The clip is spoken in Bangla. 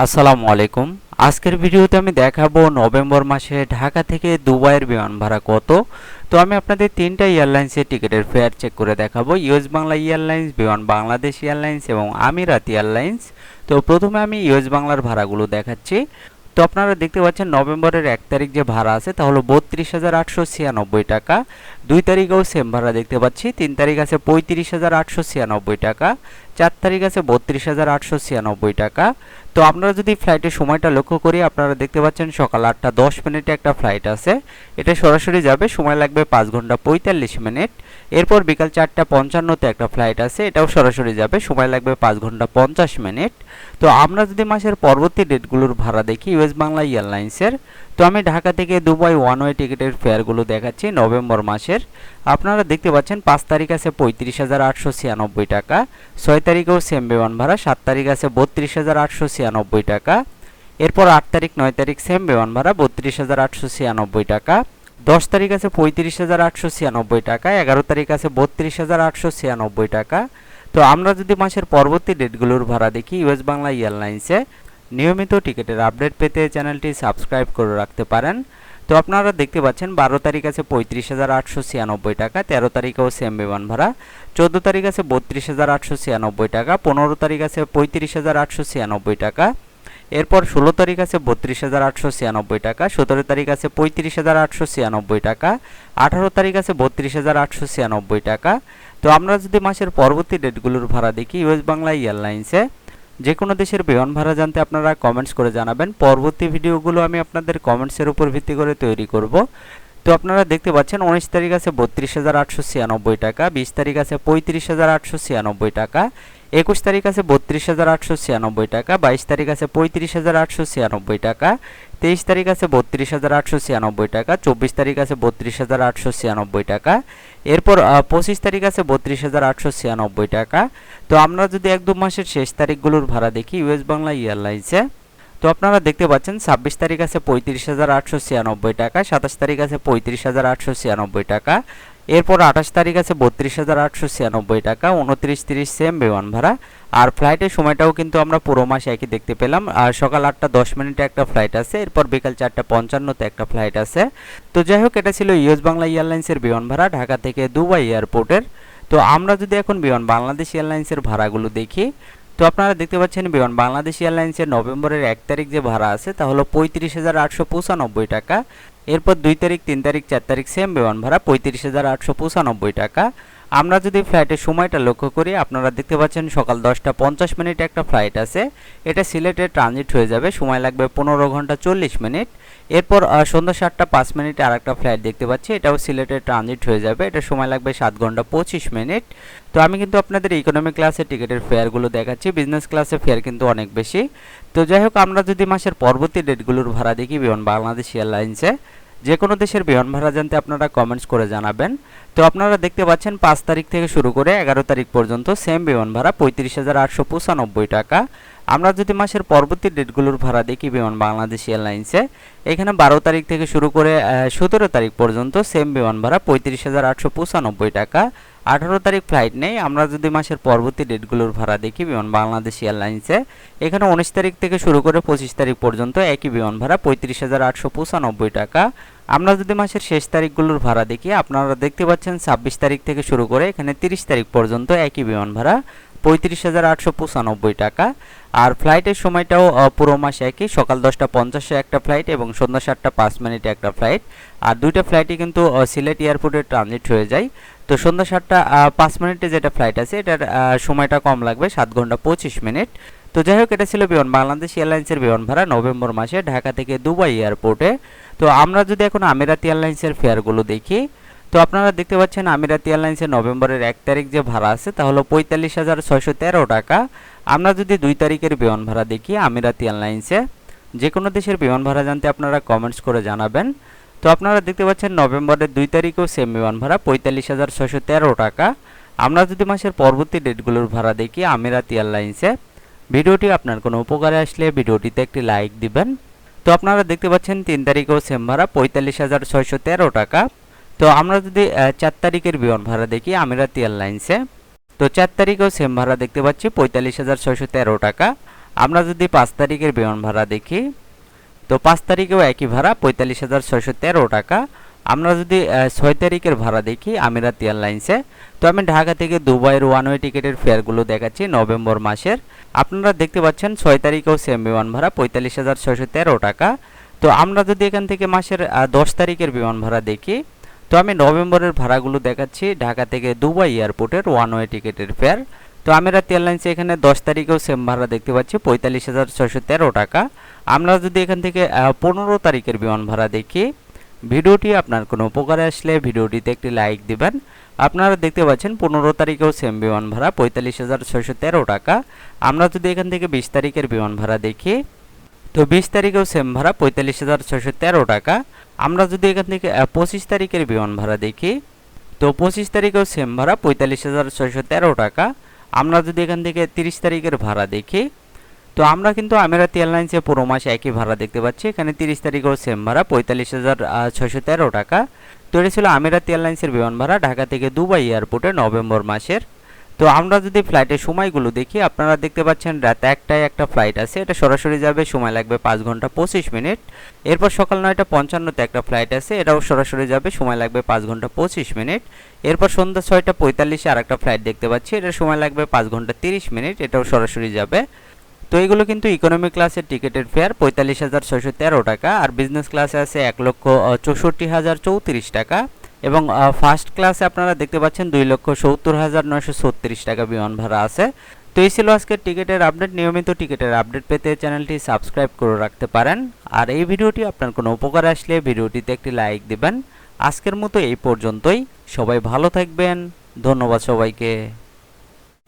আসসালামু আলাইকুম। আজকের ভিডিওতে আমি দেখাবো নভেম্বর মাসে ঢাকা থেকে দুবাইয়ের বিমান ভাড়া কত। তো আমি আপনাদের তিনটা এয়ারলাইন্সের টিকিটের ফেয়ার চেক করে দেখাবো। ইউএস বাংলা এয়ারলাইন্স, বিমান বাংলাদেশ এয়ারলাইন্স এবং আমিরাত এয়ারলাইন্স। তো প্রথমে আমি ইউএস বাংলার ভাড়াগুলো দেখাচ্ছি। তো আপনারা দেখতে পাচ্ছেন নভেম্বরের এক তারিখ যে ভাড়া আছে তা হলো বত্রিশ হাজার আটশো ছিয়ানব্বই টাকা। দুই তারিখেও সেম ভাড়া দেখতে পাচ্ছি। তিন তারিখ আছে পঁয়ত্রিশ হাজার আটশো ছিয়ানব্বই টাকা। চার তারিখ আছে বত্রিশ হাজার আটশো ছিয়ানব্বই টাকা। তো আপনারা যদি ফ্লাইটের সময়টা লক্ষ্য করি আপনারা দেখতে পাচ্ছেন সকাল আটটা দশ মিনিটে একটা ফ্লাইট আছে। এটা সরাসরি যাবে, সময় লাগবে পাঁচ ঘণ্টা পঁয়তাল্লিশ মিনিট। এরপর বিকাল চারটা পঞ্চান্নতে একটা ফ্লাইট আছে, এটাও সরাসরি যাবে, সময় লাগবে পাঁচ ঘণ্টা পঞ্চাশ মিনিট। তো আমরা যদি মাসের পরবর্তী ডেটগুলোর ভাড়া দেখি, ইউএস বাংলা এয়ারলাইন্সের, তো আমি ঢাকা থেকে দুবাই ওয়ান ওয়ে টিকিটের ফেয়ারগুলো দেখাচ্ছি নভেম্বর মাসের। আপনারা দেখতে পাচ্ছেন পাঁচ তারিখ আছে পঁয়ত্রিশ হাজার আটশো ছিয়ানব্বই টাকা, ছয় তারিখেও সেম বিমান ভাড়া। সাত তারিখ আছে বত্রিশ হাজার আটশো ছিয়ানব্বই টাকা। এরপর আট তারিখ, নয় তারিখ সেম বিমান ভাড়া, বত্রিশ হাজার আটশো ছিয়ানব্বই টাকা। দশ তারিখ আছে পঁয়ত্রিশ হাজার আটশো ছিয়ানব্বই টাকা, এগারো তারিখ আছে বত্রিশ হাজার আটশো ছিয়ানব্বই টাকা। তো আমরা যদি মাসের পরবর্তী ডেটগুলোর ভাড়া দেখি, ইউএস বাংলা এয়ারলাইন্সে, নিয়মিত টিকিটের আপডেট পেতে চ্যানেলটি সাবস্ক্রাইব করে রাখতে পারেন। তো আপনারা দেখতে পাচ্ছেন, বারো তারিখ আছে পঁয়ত্রিশ হাজার আটশো ছিয়ানব্বই টাকা, তেরো তারিখেও সেম বিমান ভাড়া, চোদ্দ তারিখ আছে বত্রিশ হাজার আটশো ছিয়ানব্বই টাকা, পনেরো তারিখ আছে পঁয়ত্রিশ হাজার আটশো ছিয়ানব্বই টাকা, এরপর ষোলো তারিখ আছে বত্রিশ হাজার আটশো ছিয়ানব্বই টাকা, সতেরো তারিখ আছে পঁয়ত্রিশ হাজার আটশো ছিয়ানব্বই টাকা, আঠারো তারিখ আছে বত্রিশ হাজার আটশো ছিয়ানব্বই টাকা। তো আমরা যদি মাসের পরবর্তী ডেটগুলোর ভাড়া দেখি ইউএস বাংলা এয়ারলাইন্সে যে কোনো দেশের বিমান ভাড়া জানতে আপনারা কমেন্টস করে জানাবেন। পরবর্তী ভিডিওগুলো আমি আপনাদের কমেন্টসের উপর ভিত্তি করে তৈরি করব। তো আপনারা দেখতে পাচ্ছেন, উনিশ তারিখ আছে বত্রিশ হাজার আটশো ছিয়ানব্বই টাকা, বিশ তারিখ আছে পঁয়ত্রিশ হাজার আটশো ছিয়ানব্বই টাকা, একুশ তারিখ আছে বত্রিশ হাজার আটশো ছিয়ানব্বই টাকা, বাইশ তারিখ আছে পঁয়ত্রিশ হাজার আটশো ছিয়ানব্বই টাকা, তেইশ তারিখ আছে বত্রিশ হাজার আটশো ছিয়ানব্বই টাকা, চব্বিশ তারিখ আছে বত্রিশ হাজার আটশো ছিয়ানব্বই টাকা, এরপর পঁচিশ তারিখ আছে বত্রিশ হাজার আটশো ছিয়ানব্বই টাকা। তো আমরা যদি এক দু মাসের শেষ তারিখগুলোর ভাড়া দেখি, ইউএস বাংলা এয়ারলাইন্সে তো আপনারা দেখতে পাচ্ছেন, ছাব্বিশ তারিখ আছে পঁয়ত্রিশ হাজার আটশো ছিয়ানব্বই টাকা, সাতাশ তারিখ আছে পঁয়ত্রিশ হাজার আটশো ছিয়ানব্বই টাকা, এরপর আঠাশ তারিখ আছে বত্রিশ হাজার আটশো ছিয়ানব্বই টাকা, উনত্রিশ তিরিশ সেম বিমান ভাড়া। আর ফ্লাইটের সময়টাও কিন্তু আমরা পুরো মাসে একই দেখতে পেলাম। আর সকাল আটটা দশ মিনিটে একটা ফ্লাইট আছে, এরপর বিকাল চারটা পঞ্চান্নতে একটা ফ্লাইট আছে। তো যাই হোক, এটা ছিল ইউএস বাংলা এয়ারলাইন্সের বিমান ভাড়া ঢাকা থেকে দুবাই এয়ারপোর্টের। তো আমরা যদি এখন বিমান বাংলাদেশ এয়ারলাইন্সের ভাড়াগুলো দেখি তো আপনারা দেখতে পাচ্ছেন বিমান, বাংলাদেশ এয়ারলাইন্সের নভেম্বরের এক তারিখ যে ভাড়া আছে তা হলো পঁয়ত্রিশ হাজার আটশো পঁচানব্বই টাকা। এরপর দুই তারিখ, তিন তারিখ, চার তারিখ সেম বিমান ভাড়া পঁয়ত্রিশ হাজার আটশো পঁচানব্বই টাকা। আমরা যদি ফ্লাইটের সময়টা লক্ষ্য করি, আপনারা দেখতে পাচ্ছেন সকাল দশটা পঞ্চাশ মিনিট একটা ফ্লাইট আছে। এটা সিলেটে ট্রানজিট হয়ে যাবে, সময় লাগবে পনেরো ঘণ্টা চল্লিশ মিনিট। এরপর সন্ধ্যা সাতটা পাঁচ মিনিটে আর একটা ফ্লাইট দেখতে পাচ্ছি, এটাও সিলেটে ট্রানজিট হয়ে যাবে। এটা সময় লাগবে সাত ঘণ্টা পঁচিশ মিনিট। তো আমি কিন্তু আপনাদের ইকোনমি ক্লাসের টিকিটের ফেয়ারগুলো দেখাচ্ছি বিজনেস ক্লাসের ফেয়ার কিন্তু অনেক বেশি। তো যাই হোক, আমরা যদি মাসের পরবর্তী ডেটগুলোর ভাড়া দেখি, বিমান বাংলাদেশ এয়ারলাইন্সে যে কোনো দেশের বিমান ভাড়া জানতে আপনারা কমেন্টস করে জানাবেন। তো আপনারা দেখতে পাচ্ছেন, পাঁচ তারিখ থেকে শুরু করে এগারো তারিখ পর্যন্ত সেম বিমান ভাড়া পঁয়ত্রিশ হাজার আটশো পঁচানব্বই টাকা। আমরা যদি মাসের পরবর্তী ডেটগুলোর ভাড়া দেখি বিমান বাংলাদেশ এয়ারলাইন্সে, এখানে বারো তারিখ থেকে শুরু করে সতেরো তারিখ পর্যন্ত সেম বিমান ভাড়া পঁয়ত্রিশ হাজার আটশো পঁচানব্বই টাকা। আঠারো তারিখ ফ্লাইট নেই, আমরা যদি মাসের পরবর্তী ডেটগুলোর ভাড়া দেখি, বিমান বাংলাদেশ এয়ারলাইন্সে এখানে উনিশ তারিখ থেকে শুরু করে পঁচিশ তারিখ পর্যন্ত একই বিমান ভাড়া, পঁয়ত্রিশ হাজার আটশো পঁচানব্বই টাকা। আমরা যদি মাসের শেষ তারিখগুলোর ভাড়া দেখি, আপনারা দেখতে পাচ্ছেন ছাব্বিশ তারিখ থেকে শুরু করে এখানে তিরিশ তারিখ পর্যন্ত একই বিমান ভাড়া, পঁয়ত্রিশ হাজার আটশো পঁচানব্বই টাকা। আর ফ্লাইটের সময়টাও পুরো মাস একই, সকাল দশটা পঞ্চাশে একটা ফ্লাইট এবং সন্ধ্যা সাতটা পাঁচ মিনিটে একটা ফ্লাইট আর দুইটা ফ্লাইটই কিন্তু সিলেট এয়ারপোর্টে ট্রানজিট হয়ে যায়। তো সন্ধ্যা সাতটা পাঁচ মিনিটে যেটা ফ্লাইট আছে, এটার সময়টা কম লাগবে, সাত ঘণ্টা পঁচিশ মিনিট। তো যাই হোক, এটা ছিল বিমান, বাংলাদেশ এয়ারলাইন্সের বিমান ভাড়া নভেম্বর মাসে ঢাকা থেকে দুবাই এয়ারপোর্টে। তো আমরা যদি এখন আমিরাত এয়ারলাইন্সের ফেয়ারগুলো দেখি, তো আপনারা দেখতে পাচ্ছেন আমিরাত এয়ারলাইন্সের নভেম্বরের এক তারিখ যে ভাড়া আছে, তা হলো পঁয়তাল্লিশ হাজার ছয়শো তেরো টাকা। আমরা যদি দুই তারিখের বিমান ভাড়া দেখি আমিরাত এয়ারলাইন্সে যে কোনো দেশের বিমান ভাড়া জানতে আপনারা কমেন্টস করে জানাবেন। তো আপনারা দেখতে পাচ্ছেন নভেম্বরের দুই তারিখেও সেম বিমান ভাড়া, পঁয়তাল্লিশ হাজার ছয়শো তেরো টাকা। আমরা যদি মাসের পরবর্তী ডেটগুলোর ভাড়া দেখি, আমিরাত এয়ারলাইন্সে, ভিডিওটি আপনার কোনো উপকারে আসলে ভিডিওটিতে একটি লাইক দিবেন। তো আপনারা দেখতে পাচ্ছেন তিন তারিখেও সেম ভাড়া, পঁয়তাল্লিশ হাজার ছয়শো তেরো টাকা। তো আমরা যদি চার তারিখের বিমান ভাড়া দেখি, আমিরাত এয়ারলাইন্সে, তো চার তারিখেও সেম ভাড়া দেখতে পাচ্ছি, পঁয়তাল্লিশ হাজার ছয়শো তেরো টাকা। আমরা যদি পাঁচ তারিখের বিমান ভাড়া দেখি তো পাঁচ তারিখেও একই ভাড়া, পঁয়তাল্লিশ হাজার ছয়শো তেরো টাকা। আমরা যদি ছয় তারিখের ভাড়া দেখি আমিরাত এয়ারলাইন্সে, তো আমি ঢাকা থেকে দুবাইয়ের ওয়ান ওয়ে টিকিটের ফেয়ারগুলো দেখাচ্ছি নভেম্বর মাসের। আপনারা দেখতে পাচ্ছেন, ছয় তারিখেও সেম বিমান ভাড়া, পঁয়তাল্লিশ হাজার ছয়শো তেরো টাকা। তো আমরা যদি এখান থেকে মাসের দশ তারিখের বিমান ভাড়া দেখি, তো আমি নভেম্বরের ভাড়াগুলো দেখাচ্ছি ঢাকা থেকে দুবাই এয়ারপোর্টের ওয়ান ওয়ে টিকিটের ফেয়ার তো আমিরাত এয়ারলাইন্সে এখানে দশ তারিখেও সেম ভাড়া দেখতে পাচ্ছি, পঁয়তাল্লিশ হাজার ছয়শো তেরো টাকা। আমরা যদি এখান থেকে পনেরো তারিখের বিমান ভাড়া দেখি, ভিডিওটি আপনার কোনো উপকারে আসলে ভিডিওটিতে একটি লাইক দিবেন। আপনারা দেখতে পাচ্ছেন পনেরো তারিখেও সেম বিমান ভাড়া, পঁয়তাল্লিশ হাজার ছয়শো তেরো টাকা। আমরা যদি এখান থেকে বিশ তারিখের বিমান ভাড়া দেখি, তো বিশ তারিখেও সেম ভাড়া, পঁয়তাল্লিশ হাজার ছয়শো তেরো টাকা। আমরা যদি এখান থেকে পঁচিশ তারিখের বিমান ভাড়া দেখি, তো পঁচিশ তারিখেও সেম ভাড়া, পঁয়তাল্লিশ হাজার ছয়শো তেরো টাকা। আমরা যদি এখান থেকে তিরিশ তারিখের ভাড়া দেখি তো আমরা কিন্তু আমিরাত এয়ারলাইন্সে পুরো মাসে একই ভাড়া দেখতে পাচ্ছি। এখানে তিরিশ তারিখেও সেম ভাড়া, পঁয়তাল্লিশ হাজার ছয়শো তেরো টাকা। তো এটা ছিল আমিরাত এয়ারলাইন্সের বিমান ভাড়া ঢাকা থেকে দুবাই এয়ারপোর্টে নভেম্বর মাসের। তো আমরা যদি ফ্লাইটের সময়গুলো দেখি, আপনারা দেখতে পাচ্ছেন রাত একটায় একটা ফ্লাইট আছে। এটা সরাসরি যাবে, সময় লাগবে পাঁচ ঘণ্টা পঁচিশ মিনিট। এরপর সকাল নয়টা পঞ্চান্নতে একটা ফ্লাইট আছে, এটাও সরাসরি যাবে, সময় লাগবে পাঁচ ঘণ্টা পঁচিশ মিনিট। এরপর সন্ধ্যা ছয়টা পঁয়তাল্লিশে আর একটা ফ্লাইট দেখতে পাচ্ছি এটার সময় লাগবে পাঁচ ঘণ্টা তিরিশ মিনিট, এটাও সরাসরি যাবে। তো এগুলো কিন্তু ইকোনমি ক্লাসের টিকিটের ফেয়ার পঁয়তাল্লিশ হাজার ছয়শো তেরো টাকা আর বিজনেস ক্লাসে আছে এক লক্ষ চৌষট্টি হাজার চৌত্রিশ টাকা এবং ফার্স্ট ক্লাসে আপনারা দেখতে পাচ্ছেন দুই লক্ষ সত্তর হাজার নয়শো ছত্রিশ টাকা বিমান ভাড়া আছে। তো এই ছিল আজকের টিকিটের আপডেট নিয়মিত টিকিটের আপডেট পেতে চ্যানেলটি সাবস্ক্রাইব করে রাখতে পারেন। আর এই ভিডিওটি আপনার কোনো উপকার আসলে ভিডিওটিতে একটি লাইক দিবেন। আজকের মতো এই পর্যন্তই। সবাই ভালো থাকবেন। ধন্যবাদ সবাইকে।